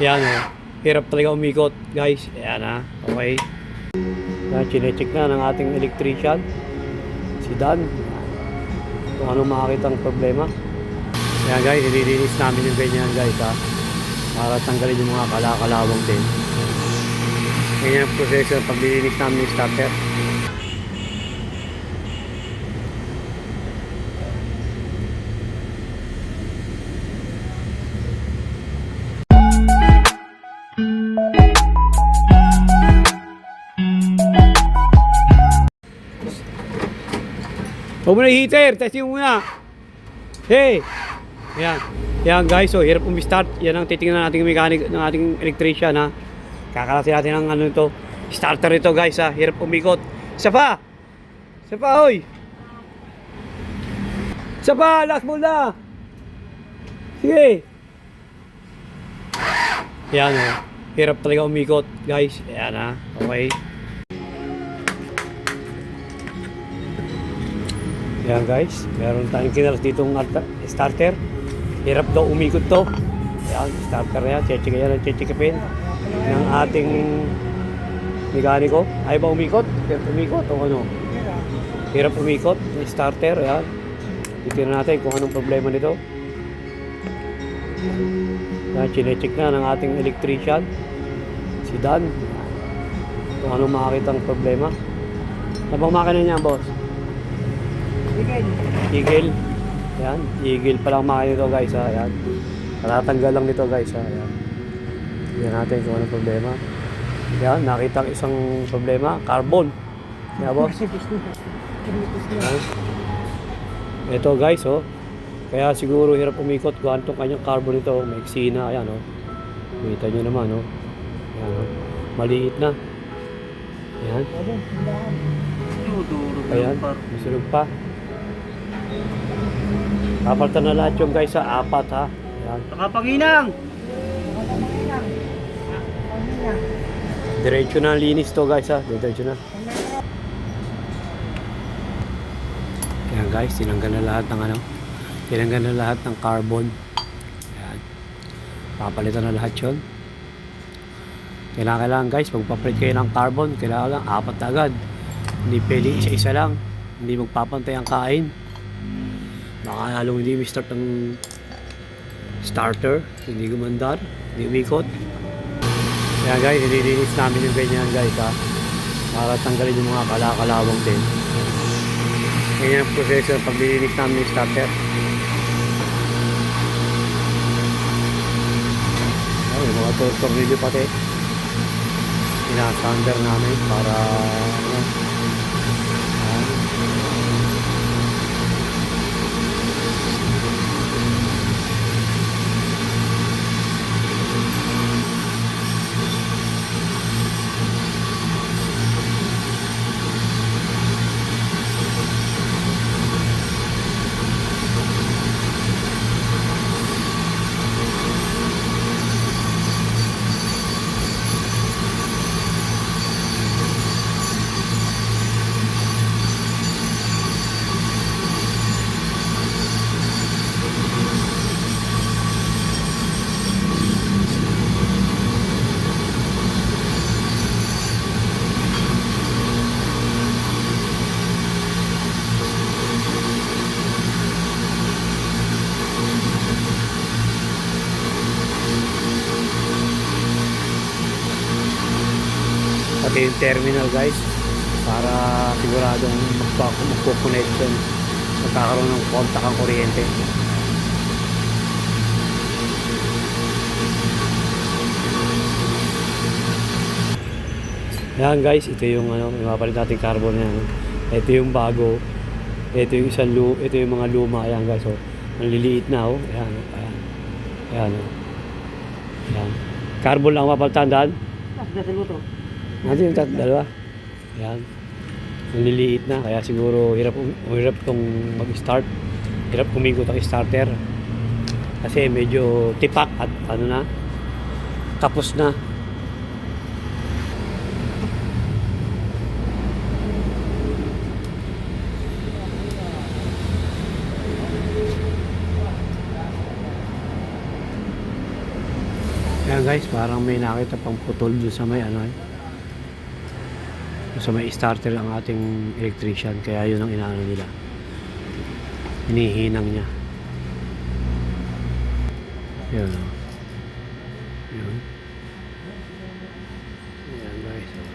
Yan o. Hirap talaga umikot, guys. Yan ha. Okay. Yan, chinecheck na ng ating electrician. Si Dan. Kung ano makakita ang problema. Yan guys, nililinis namin yung ganyan guys ha. Para tanggalin yung mga kalakalawang din. Ganyan ang proseso ng paglilinis namin ng starter. Huwag i-heater, testing mo muna. Hey! Yan. Yan guys, so hirap umi-start. Yan ang titingnan nating mechanic ng ating electrician ha. Kakalasin natin ang ano ito. Starter ito guys ha. Hirap umikot. Isa pa! Isa pa hoy! Isa pa! Last mo na! Sige! Yan o. Hirap talaga umikot guys. Yan ha. Okay. Yan guys, meron tayong kinalas ditong alta- starter. Hirap daw umikot to. Yan, starter na yan. Cheche yan ang chechekipin ng ating mekaniko. Ay ba umikot? Hirap umikot o ano? Hirap umikot. Starter, yan. Titignan natin kung anong problema nito. Yan, chinecheck na ng ating electrician. Si Dan. Kung anong makakita ang problema. Ano bang makina niya, boss? Eagle. Ayan, eagle pa lang makina nito guys ha. Ayan. Tatatanggal lang nito guys ha. Ayan. Tignan natin kung anong problema. Ayan, nakita ang isang problema. Carbon. Ayan boss. Ayan. Ito guys oh. Kaya siguro hirap umikot kung anong kanyang carbon ito. May eksina. Ayan oh. Kita nyo naman oh. Ayan oh. Maliit na. Ayan. Ayan. Masunog pa. Kapaltan na lahat yung guys sa apat ha. Ayan. Nakapanginang! Diretso na linis to guys ha. Diretso na. Ayan guys, tinanggal na lahat ng ano. Tinanggal na lahat ng carbon. Ayan. Papalitan na lahat yun. Kailangan guys, magpapalit kayo ng carbon, kailangan lang apat agad. Hindi pwedeng isa-isa lang. Hindi magpapantay ang kain. Baka halong hindi start ng starter, hindi gumandar, hindi umikot. Kaya guys, nililinis namin yung ganyan guys ha. Para tanggalin yung mga kalakalawang din. Ganyan ang proseso ng paglilinis namin ng starter. Oh, yung mga tor- tornilyo pati. Sinasander namin para ano, ah, pati yung terminal guys para siguradong magpo-connection magkakaroon ng contact ang kuryente. Yan guys ito yung ano yung mapalit natin carbon yan. Ito yung bago. Ito yung isang lu ito yung mga luma. Ayan guys oh. Ang na oh. Ayan ayan. Ayan oh. Ayan. Carbon lang mapalitan daan Natin yung tat dalawa. Yan. Naliliit na kaya siguro hirap um- hirap tong mag-start. Hirap kumigot ang starter. Kasi medyo tipak at ano na tapos na. Ayan guys, parang may nakita pang putol doon sa may ano eh. Doon sa may starter ang ating electrician. Kaya yun ang inaano nila. Hinihinang niya. Yun o. Yun. Ayan guys. oh.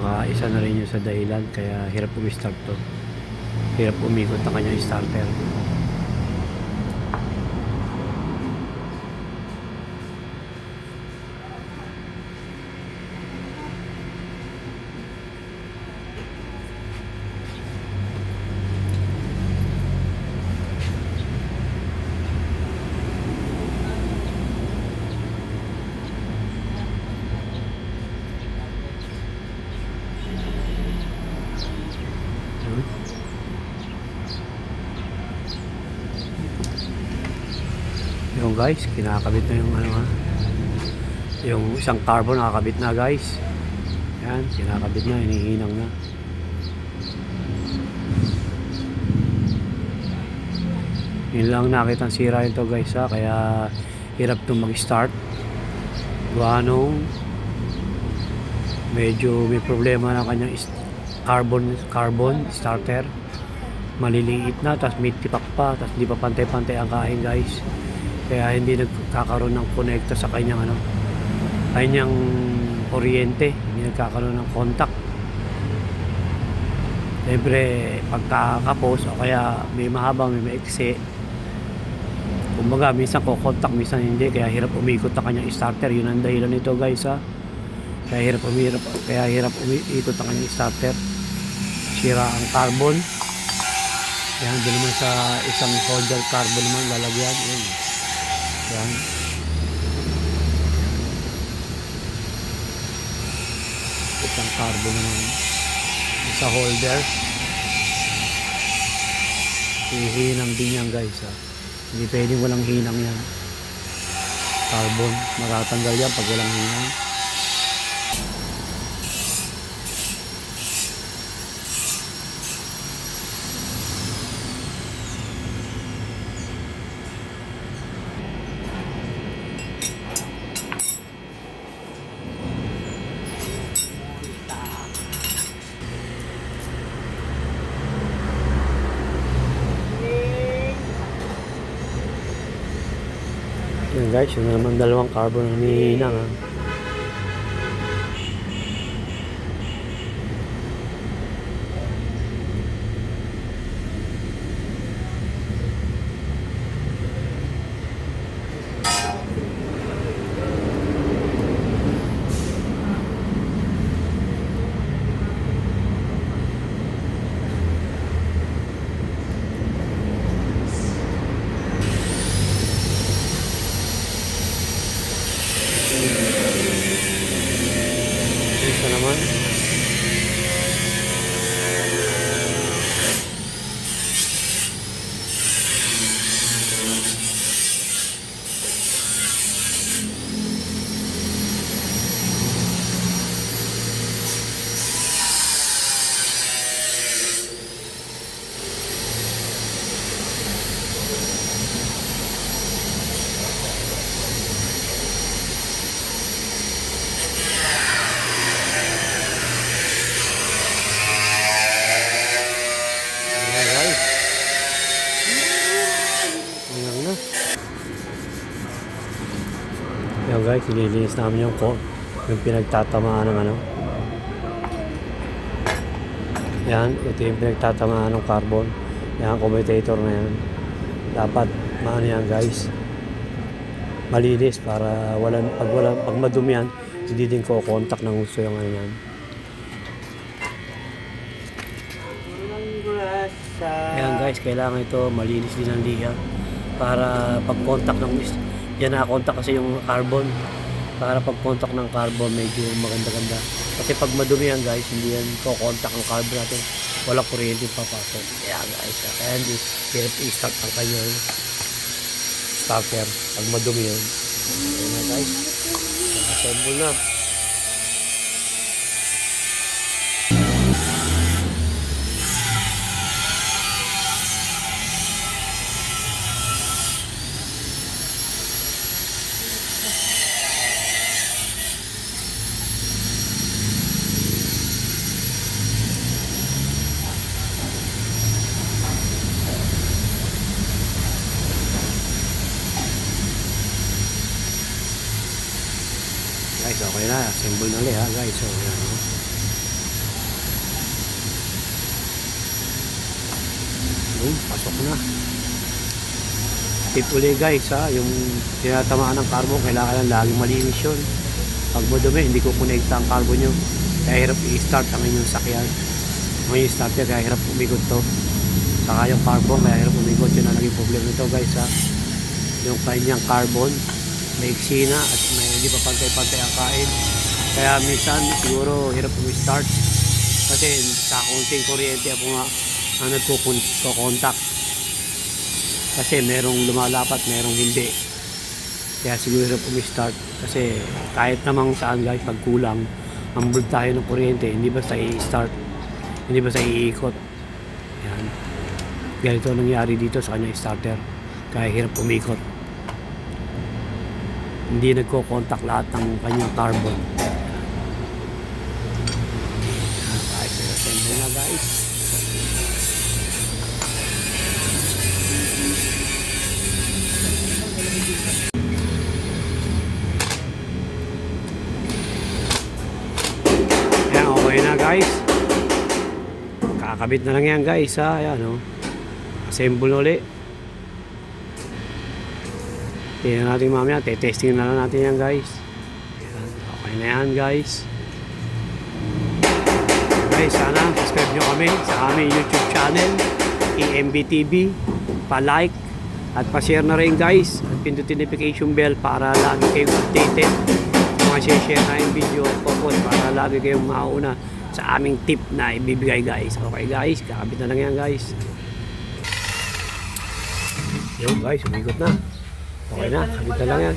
Baka isa na rin yun sa dahilan kaya hirap umi-start to. Hirap umikot ang kanyang starter. Yun. Yung guys, kinakabit na yung ano ha. Yung isang carbon nakakabit na guys. Yan, kinakabit na, hinihinang na. Yun lang nakita ang sira ito guys ha, kaya hirap itong mag-start. Gawa nung medyo may problema na kanyang carbon carbon starter maliliit na tapos may tipak pa tapos di pa pantay-pantay ang kain guys kaya hindi nagkakaroon ng konekta sa kanyang ano kanyang kuryente hindi nagkakaroon ng contact. Siyempre pagkakapos o kaya may mahaba may maiksi kumbaga minsan ko contact minsan hindi. Kaya hirap umikot ang kanyang starter. Yun ang dahilan nito guys ha. Kaya hirap umirap kaya hirap umiikot ang kanyang starter. Sira ang carbon. Yan doon naman sa isang holder carbon naman lalagyan. Yan yan. Isang carbon naman sa holder. Hihinang din yan guys ha. hindi pwedeng walang hinang yan. Carbon. Matatanggal yan pag walang hinang guys, yun na naman dalawang carbon ang hinihinang. Isa naman. Ayan guys. Ayan na. Ayan guys, ililinis namin yung ko yung pinagtatamaan ng ano. Yan, ito yung pinagtatamaan ng carbon. Yan, commutator na yan. Dapat, maano yan guys. Malinis para walang, pag, walang, pag madumi yan, hindi din ko contact ng gusto yung ano yan. Ayan guys, kailangan ito malinis din ang liha para pag contact ng yan na contact kasi yung carbon. Para pag contact ng carbon medyo maganda-ganda. Kasi pag madumi yan guys hindi yan ko contact ang carbon natin. Wala kuryente papasok. Kaya guys ah, kaya hindi. Hirap i-start ang kanyang starter pag madumi yun. Ayan na guys. Assemble na na, assemble na ulit ha guys. So, yan. Yun, pasok na. Tip uli guys ha, yung tinatamaan ng carbon, kailangan lang laging malinis yun. Pag madumi, hindi ko connecta ang carbon nyo. Kaya hirap i-start ang inyong sakyan. Kung yung starter, kaya hirap umikot to. Saka yung carbon, kaya hirap umikot. Yun ang naging problema nito guys ha. Yung kanyang carbon, may na at may hindi pa pantay-pantay ang kain. Kaya minsan siguro hirap umi-start. Kasi sa konting kuryente ako nga ang nagko-contact. Kasi merong lumalapat, merong hindi. Kaya siguro hirap umi-start. Kasi kahit namang saan guys, pag kulang, ang tayo ng kuryente, hindi basta i-start. Hindi basta iikot. Yan. Ganito ang nangyari dito sa kanyang starter. Kaya hirap umikot. Hindi nagko-contact lahat ng kanyang carbon. Guys, assemble na guys. Yan, okay na guys. Kakabit na lang yan guys ha. Ayan o. Assemble ulit. Tingnan natin mamaya. Te-testing na lang natin yan guys. Okay na yan guys. Guys, sana subscribe nyo kami sa aming YouTube channel. EMBTV. Pa-like at pa-share na rin guys. At pindutin notification bell para lagi kayong updated mga share na yung video po para lagi kayong mauna sa aming tip na ibibigay guys. Okay guys, kakabit na lang yan guys. Yo guys, umikot na. Okay na, kabit na lang yan.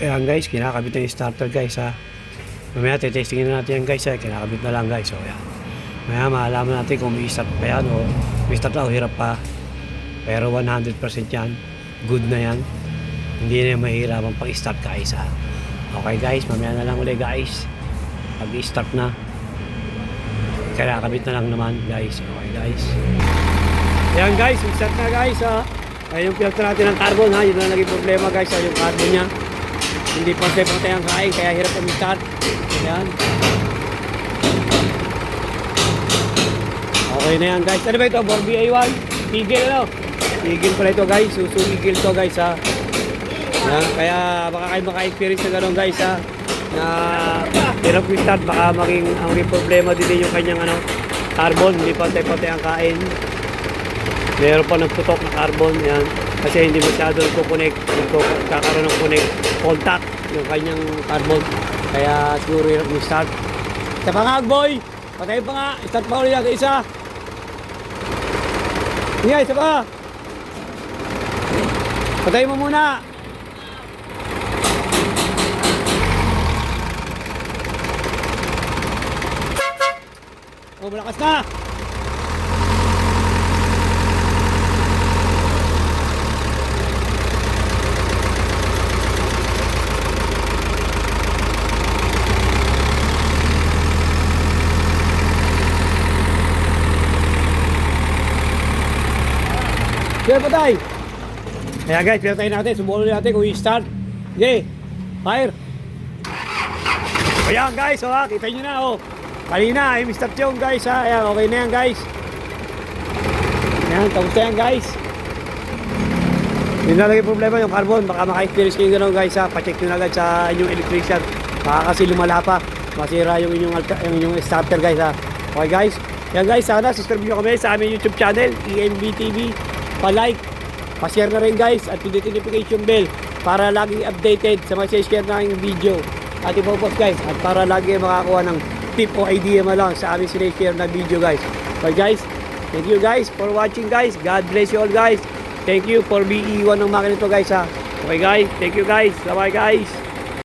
Ayan guys, kinakabit na yung starter guys ha. Mamaya titestingin na natin yan guys ha. Kinakabit na lang guys. So ayan. Maya malaman natin kung may start pa yan o may start na o hirap pa. Pero 100% yan. Good na yan. Hindi na yung mahirapan pag-start guys ha. Okay guys, mamaya na lang ulit guys. Pag-start na. Kaya kabit na lang naman guys. Okay guys. Yan guys, start na guys ha. Ayun yung filter natin ng carbon ha. Yun na naging problema guys ha. Yung carbon niya. Hindi pantay-pantay ang kain kaya hirap pag-start. Yan. Okay na yan guys. Ano ba ito? Borby A1? Tigil ano? Tigil pala ito guys. Susumigil to guys ha. Yan. Kaya baka kayo maka-experience na gano'n guys ha. Na hirap yung start. Baka maging ang maging problema din yung kanyang ano, carbon. Hindi pantay-pantay ang kain. Meron pa nagtutok na carbon. Yan. Kasi hindi masyado nagko-connect. Nagkakaroon ng connect. Contact yung kanyang carbon. Kaya siguro hirap yung start. Isa pa nga, boy! Patay pa nga. Start pa ulit natin isa. Nga, isa pa. Patay mo muna. Oh, malakas na. Sige, patay. Kaya guys, pinatay natin. Subukan ulit natin kung i-start. Sige, fire. Ayan guys, oh, ha, kita nyo na. Oh. Kanina, ay start yung guys. Ha. Ayan, okay na yan guys. Ayan, tapos na yan guys. Yun lang problema yung carbon. Baka maka-experience kayo gano'n guys. Ha. Pacheck nyo na agad sa inyong electrician. Baka kasi lumala pa. Masira yung inyong, yung inyong starter guys. Ha. Okay guys. Yan guys, sana subscribe nyo kami sa aming YouTube channel, EMB TV. Pa-like, pa-share na rin guys at pindutin notification bell para lagi updated sa mga share na yung video. At ipopos guys at para lagi makakuha ng tip o idea mo lang sa aming sinishare na video guys. Okay guys, thank you guys for watching guys. God bless you all guys. Thank you for being one ng makina ito guys ha. Okay guys, thank you guys. Bye bye guys.